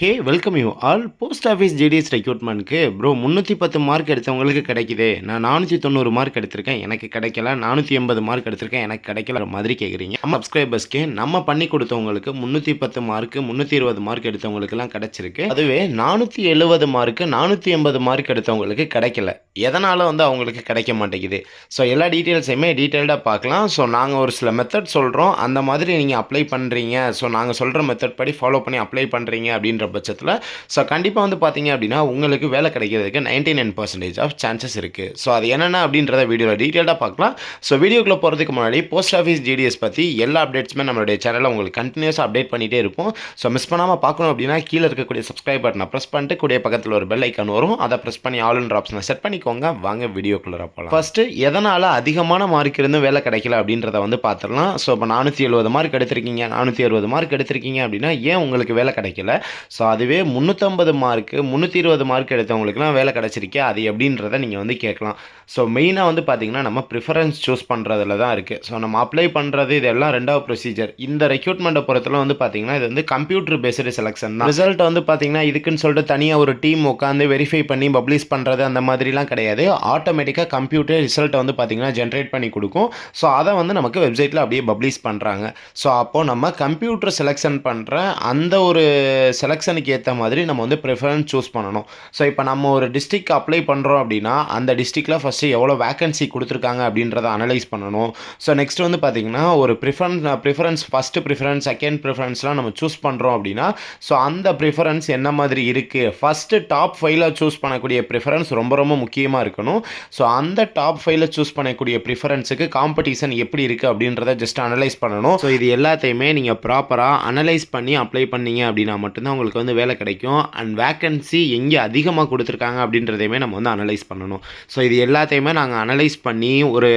Hey welcome you all post office GDS ரெக்ரூட்மெண்ட்க்கு bro முந்நூற்றி பத்து mark எடுத்தவங்களுக்கு கிடைக்குது. நான் நானூற்றி தொண்ணூறு மார்க் எடுத்திருக்கேன். எனக்கு கிடைக்கல. நானூற்றி எண்பது மார்க் எடுத்திருக்கேன். எனக்கு கிடைக்கல. மாதிரி கேட்குறீங்க நம்ம சப்ஸ்கிரைபர்ஸ்க்கு நம்ம பண்ணி கொடுத்தவங்களுக்கு முந்நூற்றி பத்து மார்க்கு முந்நூற்றி இருபது மார்க் எடுத்தவங்களுக்குலாம் கிடைச்சிருக்கு. அதுவே நானூற்றி எழுபது மார்க்கு நானூற்றி எண்பது மார்க் எடுத்தவங்களுக்கு கிடைக்கல. எதனால் வந்து அவங்களுக்கு கிடைக்க மாட்டேங்குது? ஸோ எல்லா டீட்டெயில்ஸையுமே டீட்டெயில்டாக பார்க்கலாம். ஸோ நாங்கள் ஒரு சில மெத்தட் சொல்கிறோம் அந்த மாதிரி நீங்கள் அப்ளை பண்ணுறீங்க ஸோ நாங்கள் சொல்கிற மெத்தட் படி ஃபாலோ பண்ணி அப்ளை பண்ணுறீங்க அப்படின்ற பட்சத்தில். ஸோ கண்டிப்பாக வந்து பார்த்தீங்க அப்படின்னா உங்களுக்கு வேலை கிடைக்கிறதுக்கு ninety nine percentage of chances இருக்குது ஸோ அது என்னென்ன அப்படின்றத வீடியோவில் டீட்டெயிலாக பார்க்கலாம் ஸோ வீடியோக்குள்ளே போகிறதுக்கு முன்னாடி போஸ்ட் ஆஃபீஸ் ஜிடிஎஸ் பற்றி எல்லா அப்டேட்ஸுமே நம்மளுடைய சேனலில் உங்களுக்கு கண்டினியூஸாக அப்டேட் பண்ணிகிட்டே இருக்கும் ஸோ மிஸ் பண்ணாமல் பார்க்கணும் அப்படின்னா கீழே இருக்கக்கூடிய சப்ஸ்கிரைப் பட்டனை ப்ரெஸ் பண்ணிட்டு கூடிய பக்கத்தில் ஒரு பெல் ஐக்கான் வரும். அதை ப்ரெஸ் பண்ணி ஆளுன்ற ஆப்ஷனை செட் பண்ணிக்கோங்க. வாங்க வீடியோக்குள்ளே போகலாம் ஃபஸ்ட்டு எதனால் அதிகமான மார்க் இருந்தும் வேலை கிடைக்கல அப்படின்றத வந்து பார்த்துடலாம் ஸோ இப்போ நானூற்றி எழுபது மார்க் எடுத்திருக்கீங்க. நானூற்றி அறுபது மார்க் எடுத்திருக்கீங்க அப்படின்னா ஏன் உங்களுக்கு வேலை கிடைக்கல? ஸோ அதுவே முந்நூற்றம்பது மார்க்கு முந்நூற்றி இருபது மார்க் எடுத்தவங்களுக்குலாம் வேலை கிடச்சிருக்கே அது எப்படின்றத நீங்கள் வந்து கேட்கலாம். ஸோ மெயினாக வந்து பார்த்தீங்கன்னா நம்ம ப்ரிஃபரன்ஸ் சூஸ் பண்ணுறதுல தான் இருக்குது ஸோ நம்ம அப்ளை பண்ணுறது இதெல்லாம் ரெண்டாவது ப்ரொசீஜர் இந்த ரெக்ரூட்மெண்ட்டை பொறுத்தல வந்து பார்த்திங்கன்னா இது வந்து கம்ப்யூட்டர் பேஸ்டு செலெக்ஷன் தான். ரிசல்ட் வந்து பார்த்திங்கன்னா இதுக்குன்னு சொல்லிட்டு தனியாக ஒரு டீம் உட்காந்து வெரிஃபை பண்ணி பப்ளிஷ் பண்ணுறது அந்த மாதிரிலாம் கிடையாது. ஆட்டோமேட்டிக்காக கம்ப்யூட்டர் ரிசல்ட்டை வந்து பார்த்திங்கன்னா ஜென்ரேட் பண்ணி கொடுக்கும். ஸோ அதை வந்து நமக்கு வெப்சைட்டில் அப்படியே பப்ளிஷ் பண்ணுறாங்க ஸோ அப்போது நம்ம கம்ப்யூட்டர் செலெக்ஷன் பண்ணுற அந்த ஒரு செலெக்ஷனுக்கு ஏற்ற மாதிரி நம்ம வந்து ப்ரிஃபரன்ஸ் சூஸ் பண்ணணும். ஸோ இப்போ நம்ம ஒரு டிஸ்ட்ரிக் அப்ளை பண்ணுறோம் அப்படின்னா அந்த டிஸ்ட்ரிக்டில் ஃபஸ்ட்டு எவ்வளோ வேக்கன்சி கொடுத்துருக்காங்க அப்படின்றத அனலைஸ் பண்ணணும். ஸோ நெக்ஸ்ட் வந்து பார்த்திங்கன்னா ஒரு preference preference first preference second ப்ரிஃபரன்ஸ்லாம் நம்ம சூஸ் பண்ணுறோம் அப்படின்னா ஸோ அந்த ப்ரிஃபரன்ஸ் என்ன மாதிரி இருக்குது ஃபஸ்ட்டு டாப் ஃபைவ்ல சூஸ் பண்ணக்கூடிய ப்ரிஃபரன்ஸ் ரொம்ப ரொம்ப முக்கியமாக இருக்கணும். ஸோ அந்த டாப் ஃபைவ்ல சூஸ் பண்ணக்கூடிய ப்ரிஃபரன்ஸுக்கு காம்படிஷன் எப்படி இருக்குது அப்படின்றத ஜஸ்ட் அனலைஸ் பண்ணணும். ஸோ இது எல்லாத்தையுமே நீங்கள் ப்ராப்பராக அனலைஸ் பண்ணி அப்ளை பண்ணீங்க அப்படின்னா மட்டும்தான் உங்களுக்கு உங்களுக்கு வந்து வேலை கிடைக்கும். அண்ட் வேக்கன்சி எங்கே அதிகமாக கொடுத்துருக்காங்க அப்படின்றதையுமே நம்ம வந்து அனலைஸ் பண்ணணும். ஸோ இது எல்லாத்தையுமே நாங்கள் அனலைஸ் பண்ணி ஒரு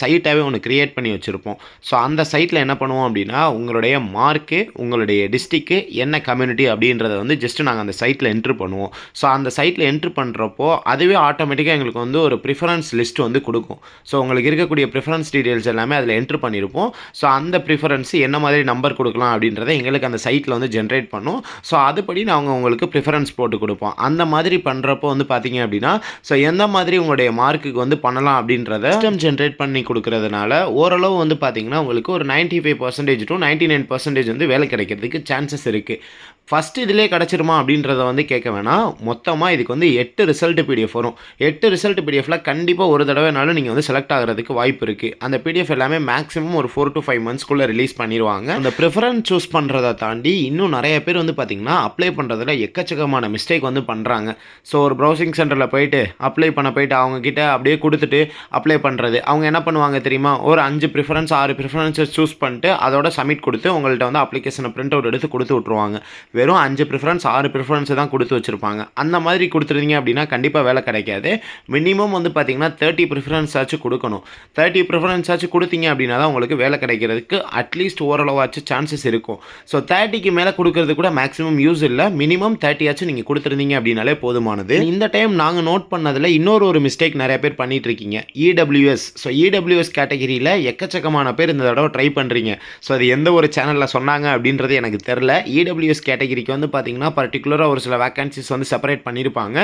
சைட்டாகவே ஒன்று க்ரியேட் பண்ணி வச்சுருப்போம். ஸோ அந்த சைட்டில் என்ன பண்ணுவோம் அப்படின்னா உங்களுடைய மார்க்கு உங்களுடைய டிஸ்ட்ரிக்கு என்ன கம்யூனிட்டி அப்படின்றத வந்து ஜஸ்ட்டு நாங்கள் அந்த சைட்டில் என்ட்ரு பண்ணுவோம். ஸோ அந்த சைட்டில் என்ட்ரு பண்ணுறப்போ அதுவே ஆட்டோமேட்டிக்காக எங்களுக்கு வந்து ஒரு ப்ரிஃபரன்ஸ் லிஸ்ட் வந்து கொடுக்கும். ஸோ உங்களுக்கு இருக்கக்கூடிய ப்ரிஃபரன்ஸ் டீட்டெயில்ஸ் எல்லாமே அதில் என்ட்ரு பண்ணியிருப்போம் ஸோ அந்த ப்ரிஃபரன்ஸ் என்ன மாதிரி நம்பர் கொடுக்கலாம் அப்படின்றத எங்களுக்கு அந்த சைட்டில் வந்து ஜென்ரேட் பண்ணும். ஸோ அதுபடி நாங்கள் உங்களுக்கு ப்ரிஃபரன்ஸ் போட்டு கொடுப்போம். அந்த மாதிரி பண்ணுறப்போ வந்து பார்த்தீங்க அப்படின்னா ஸோ எந்த மாதிரி உங்களுடைய மார்க்குக்கு வந்து பண்ணலாம் அப்படின்றத சிஸ்டம் ஜென்ரேட் பண்ணி கொடுக்கறதுனால ஓரளவு வந்து பார்த்தீங்கன்னா உங்களுக்கு ஒரு ninety five percentage to ninety nine percentage வந்து வேலை கிடைக்கிறதுக்கு சான்சஸ் இருக்குது ஃபஸ்ட்டு இதிலே கிடச்சிருமா அப்படின்றத வந்து கேட்க வேணாம். மொத்தமாக இதுக்கு வந்து எட்டு ரிசல்ட் பிடிஎஃப் வரும். எட்டு ரிசல்ட் பிடிஎஃபில் கண்டிப்பாக ஒரு தடவைனாலும் நீங்கள் வந்து செலக்ட் ஆகிறதுக்கு வாய்ப்பு இருக்குது அந்த பிடிஎஃப் எல்லாமே மேக்ஸிமம் ஒரு ஃபோர் டு ஃபைவ் மந்த்ஸ்க்குள்ளே ரிலீஸ் பண்ணிடுவாங்க அந்த ப்ரிஃபரன்ஸ் சூஸ் பண்ணுறதை தாண்டி இன்னும் நிறைய பேர் வந்து பார்த்திங்கன்னா அப்ளை பண்ணுறதுல எக்கச்சக்கமான மிஸ்டேக் வந்து பண்ணுறாங்க ஸோ ஒரு ப்ரௌசிங் சென்டரில் போயிட்டு அப்ளை பண்ண போயிட்டு அவங்கக்கிட்ட அப்படியே கொடுத்துட்டு அப்ளை பண்ணுறது அவங்க என்ன பண்ணுவாங்க தெரியுமா? ஒரு அஞ்சு ப்ரிஃபரன்ஸ் ஆறு ப்ரிஃபரன்ஸை சூஸ் பண்ணிட்டு அதோட சப்மிட் கொடுத்து உங்கள்கிட்ட வந்து அப்ளிகேஷனை பிரிண்ட் அவுட் எடுத்து கொடுத்து விட்ருவாங்க வெறும் அஞ்சு ப்ரிஃபரன்ஸ் ஆறு ப்ரிஃபரன்ஸ் தான் கொடுத்து வச்சுருப்பாங்க. அந்த மாதிரி கொடுத்துருந்தீங்க அப்படின்னா கண்டிப்பாக வேலை கிடைக்காது. மினிமம் வந்து பார்த்தீங்கன்னா தேர்ட்டி ப்ரிஃபரன்ஸ் ஆச்சு கொடுக்கணும். தேர்ட்டி ப்ரிஃபரன்ஸ் ஆச்சு கொடுத்தீங்க அப்படின்னா தான் உங்களுக்கு வேலை கிடைக்கிறதுக்கு அட்லீஸ்ட் ஓரளவாச்சும் சான்சஸ் இருக்கும். ஸோ தேர்ட்டிக்கு மேலே கொடுக்கறது கூட மேக்ஸிமம் யூஸ் இல்லை. மினிமம் தேர்ட்டியாச்சும் நீங்கள் கொடுத்துருந்தீங்க அப்படின்னாலே போதுமானது. இந்த டைம் நாங்கள் நோட் பண்ணதில் இன்னொரு ஒரு மிஸ்டேக் நிறைய பேர் பண்ணிகிட்டு இருக்கீங்க. இடபிள்யூஎஸ் ஸோ இடபிள்யூஎஸ் கேட்டகிரியில் எக்கச்சக்கமான பேர் இந்த தடவை ட்ரை பண்ணுறீங்க ஸோ அது எந்த ஒரு சேனலில் சொன்னாங்க அப்படின்றது எனக்கு தெரில. இடபிள்யூஎஸ் கேட்டகிரிக்கு வந்து பார்த்தீங்கன்னா பர்டிகுலராக ஒரு சில வேகன்சிஸ் வந்து செப்பரேட் பண்ணியிருப்பாங்க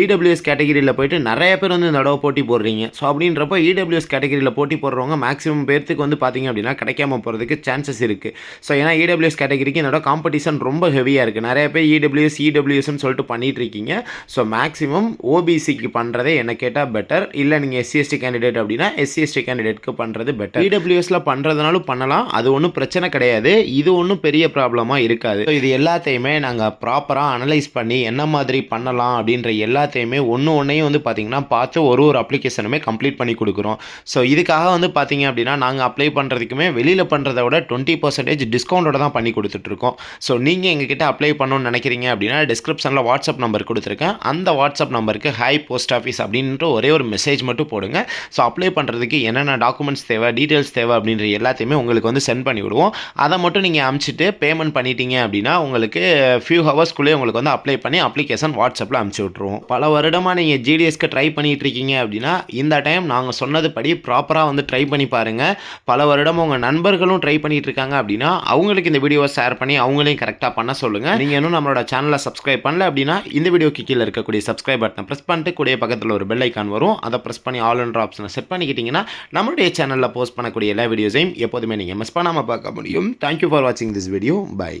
இடபிள்யூஎஸ் கேட்டகிரியில் போயிட்டு நிறைய பேர் வந்து இந்த தடவை போட்டி போடுறீங்க. ஸோ அப்படின்றப்போ இடபிள்யூஎஸ் கேட்டகிரியில் போட்டி போடுறவங்க மேக்ஸிமம் பேர்த்துக்கு வந்து பார்த்தீங்க அப்படின்னா கிடைக்காம போகிறதுக்கு சான்சஸ் இருக்குது ஸோ ஏன்னா இடபிள்யூஎஸ் கேட்டகிரிக்கு இந்த காம்படிஷன் ரொம்ப ஹெவியாக இருக்குது நிறைய பேர் இடபிள்யூஎஸ் இடபிள்யூஎஸ்ன்னு சொல்லிட்டு பண்ணிட்டு இருக்கீங்க. ஸோ மேக்ஸிமம் ஓபிசிக்கு பண்ணுறதே என்ன கேட்டால் பெட்டர் இல்லை நீங்கள் எஸ்சிஎஸ்டி கேண்டிடேட் அப்படின்னா எஸ்சிஎஸ்டி கேண்டிடேட்க்கு பண்ணுறது பெட்டர் இடபிள்யூஎஸில் பண்ணுறதுனாலும் பண்ணலாம். அது ஒன்றும் பிரச்சனை கிடையாது. இது ஒன்றும் பெரிய ப்ராப்ளமாக இருக்காது. ஸோ இது எல்லாத்தையும் நாங்கள் ப்ராப்பராக அனலைஸ் பண்ணி என்ன மாதிரி பண்ணலாம் அப்படின்ற எல்லாத்தையுமே ஒன்று ஒன்றையும் வந்து பார்த்திங்கன்னா பார்த்து ஒரு ஒரு அப்ளிகேஷனுமே கம்ப்ளீட் பண்ணி கொடுக்குறோம். ஸோ இதுக்காக வந்து பார்த்தீங்க அப்படின்னா நாங்கள் அப்ளை பண்ணுறதுக்குமே வெளியில் பண்ணுறத விட டுவெண்ட்டி பர்சன்டேஜ் டிஸ்கவுண்டோட தான் பண்ணி கொடுத்துட்ருக்கோம். ஸோ நீங்கள் எங்ககிட்ட அப்ளை பண்ணணும்னு நினைக்கிறீங்க அப்படின்னா டிஸ்கிரிப்ஷனில் வாட்ஸ்அப் நம்பர் கொடுத்துருக்கேன். அந்த வாட்ஸ்அப் நம்பருக்கு ஹை போஸ்ட் ஆஃபீஸ் அப்படின்ற ஒரே ஒரு மெசேஜ் மட்டும் போடுங்க. ஸோ அப்ளை பண்ணுறதுக்கு என்னென்ன டாக்குமெண்ட்ஸ் தேவை டீட்டெயில்ஸ் தேவை அப்படின்ற எல்லாத்தையுமே உங்களுக்கு வந்து சென்ட் பண்ணி விடுவோம். அதை மட்டும் நீங்கள் அமுச்சிட்டு பேமெண்ட் பண்ணிட்டீங்க அப்படின்னா உங்களுக்கு உங்களுக்கு ஃபியூ ஹவர்ஸ்க்குள்ளேயே உங்களுக்கு வந்து அப்ளை பண்ணி அப்ளிகேஷன் வாட்ஸ்அப்பில் அனுப்பிச்சி விட்ருவோம் பல வருடமாக நீங்கள் ஜிடிஎஸ்க்கு ட்ரை பண்ணிகிட்டு இருக்கீங்க அப்படின்னா இந்த டைம் நாங்கள் சொன்னது படி ப்ராப்பராக வந்து ட்ரை பண்ணி பாருங்கள் பல வருடம் உங்கள் நண்பர்களும் ட்ரை பண்ணிகிட்டு இருக்காங்க அப்படின்னா அவங்களுக்கு இந்த வீடியோவை ஷேர் பண்ணி அவங்களையும் கரெக்டாக பண்ண சொல்லுங்கள் நீங்கள் இன்னும் நம்மளோட சேனலை சப்ஸ்கிரைப் பண்ணல அப்படின்னா இந்த வீடியோக்கு கீழே இருக்கக்கூடிய சப்ஸ்கிரைப் பட்டனை ப்ரெஸ் பண்ணிட்டு கூடிய பக்கத்தில் ஒரு பெல் ஐக்கான் வரும். அதை ப்ரெஸ் பண்ணி ஆல் என்ற ஆப்ஷனை செட் பண்ணிக்கிட்டிங்கன்னா நம்மளுடைய சேனலில் போஸ்ட் பண்ணக்கூடிய எல்லா வீடியோஸையும் எப்போதுமே நீங்கள் மிஸ் பண்ணாமல் பார்க்க முடியும். தேங்க்யூ ஃபார் வாட்சிங் திஸ் வீடியோ பை